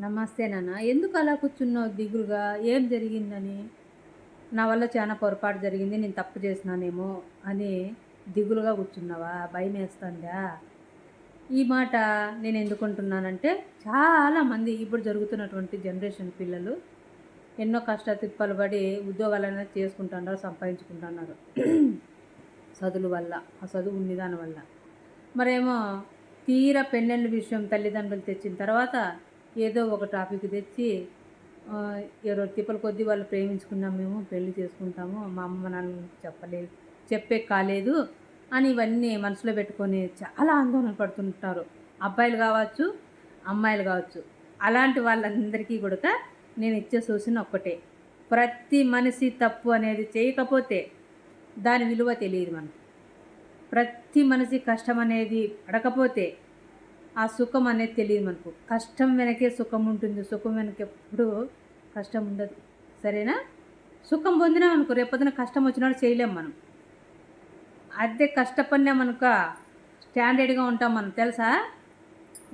నమస్తే నాన్న. ఎందుకు అలా కూర్చున్నావు దిగులుగా ఏం జరిగిందని? నా వల్ల చాలా పొరపాటు జరిగింది నేను తప్పు చేసినానేమో అని దిగులుగా కూర్చున్నావా? భయం వేస్తుందా? ఈ మాట నేను ఎందుకుంటున్నానంటే చాలామంది ఇప్పుడు జరుగుతున్నటువంటి జనరేషన్ పిల్లలు ఎన్నో కష్ట తిప్పలు పడి ఉద్యోగాలైనా చేసుకుంటున్నారు సంపాదించుకుంటున్నారు. చదువుల వల్ల ఆ చదువు ఉంది వల్ల. మరేమో తీరా పెన్నెళ్ళ విషయం తల్లిదండ్రులు తెచ్చిన తర్వాత ఏదో ఒక టాపిక్ తెచ్చి ఇరవై ఎవరో తిప్పల కొద్దీ వాళ్ళు ప్రేమించుకున్నాం మేము పెళ్ళి చేసుకుంటాము మా అమ్మ నాన్న చెప్పలేదు చెప్పే కాలేదు అని ఇవన్నీ మనసులో పెట్టుకొని చాలా ఆందోళన పడుతుంటారు. అబ్బాయిలు కావచ్చు అమ్మాయిలు కావచ్చు. అలాంటి వాళ్ళందరికీ కూడా నేను ఇచ్చే సూచన ఒక్కటే. ప్రతి మనిషి తప్పు అనేది చేయకపోతే దాని విలువ తెలియదు మనకు. ప్రతి మనిషి కష్టం అనేది పడకపోతే ఆ సుఖం అనేది తెలియదు మనకు. కష్టం వెనకే సుఖం ఉంటుంది. సుఖం వెనక ఎప్పుడు కష్టం ఉండదు. సరేనా? సుఖం పొందినాం అనుకో రేపొద్దున కష్టం వచ్చినప్పుడు చేయలేం మనం. అదే కష్టపడినాం స్టాండర్డ్గా ఉంటాం మనం. తెలుసా?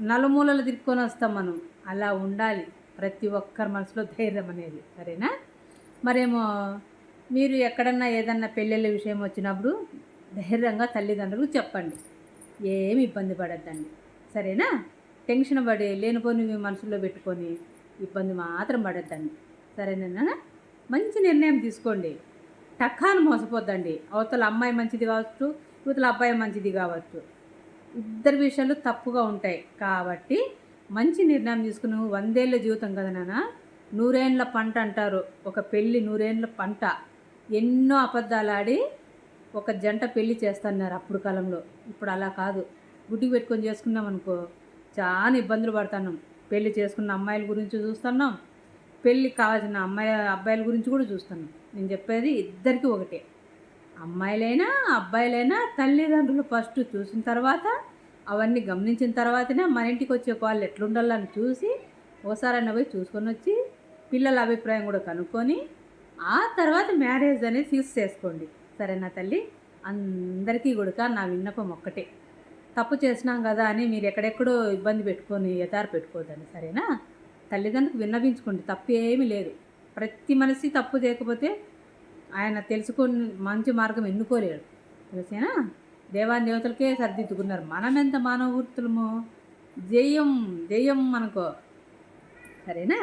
నలుమూలలు తిరుక్కొని వస్తాం మనం. అలా ఉండాలి. ప్రతి ఒక్కరి మనసులో ధైర్యం అనేది. సరేనా? మరేమో మీరు ఎక్కడన్నా ఏదన్నా పెళ్ళిళ్ళ విషయం వచ్చినప్పుడు ధైర్యంగా తల్లిదండ్రులకు చెప్పండి. ఏమి ఇబ్బంది పడద్దండి. సరేనా? టెన్షన్ పడి లేనిపోని మనసులో పెట్టుకొని ఇబ్బంది మాత్రం పడద్దండి. సరేనా మంచి నిర్ణయం తీసుకోండి. టక్కాను మోసపోద్దండి. అవతల అమ్మాయి మంచిది కావచ్చు ఇవతల అబ్బాయి మంచిది కావచ్చు. ఇద్దరు విషయాలు తప్పుగా ఉంటాయి. కాబట్టి మంచి నిర్ణయం తీసుకుని వందేళ్ళ జీవితం కదా నాన్న? నూరేండ్ల పంట అంటారు. ఒక పెళ్ళి నూరేండ్ల పంట. ఎన్నో అబద్ధాలు ఆడి ఒక జంట పెళ్ళి చేస్తున్నారు అప్పుడు కాలంలో. ఇప్పుడు అలా కాదు. గుడ్డికి పెట్టుకొని చేసుకున్నాం అనుకో చాలా ఇబ్బందులు పడుతున్నాం. పెళ్ళి చేసుకున్న అమ్మాయిల గురించి చూస్తున్నాం. పెళ్ళికి కావాల్సిన అమ్మాయి అబ్బాయిల గురించి కూడా చూస్తున్నాం. నేను చెప్పేది ఇద్దరికీ ఒకటే. అమ్మాయిలైనా అబ్బాయిలైనా తల్లిదండ్రులు ఫస్ట్ చూసిన తర్వాత అవన్నీ గమనించిన తర్వాతనే మన ఇంటికి వచ్చే వాళ్ళు ఎట్లుండాలని చూసి ఓసారైనా పోయి చూసుకొని వచ్చి పిల్లల అభిప్రాయం కూడా కనుక్కొని ఆ తర్వాత మ్యారేజ్ అనేది ఫిక్స్ చేసుకోండి. సరేనా తల్లి? అందరికీ కూడా నా విన్నపం ఒక్కటే. తప్పు చేసినాం కదా అని మీరు ఎక్కడెక్కడో ఇబ్బంది పెట్టుకొని ఎదారు పెట్టుకోదండి సరేనా? తల్లిదండ్రులకు విన్నవించుకోండి తప్పు ఏమీ లేదు. ప్రతి మనిషి తప్పు చేయకపోతే ఆయన తెలుసుకొని మంచి మార్గం ఎన్నుకోలేడు. తెలిసేనా? దేవాన్ దేవతలకే సర్దిద్దుకున్నారు. మనం ఎంత మానవ వృత్తులము జయం జయం మనకో సరేనా?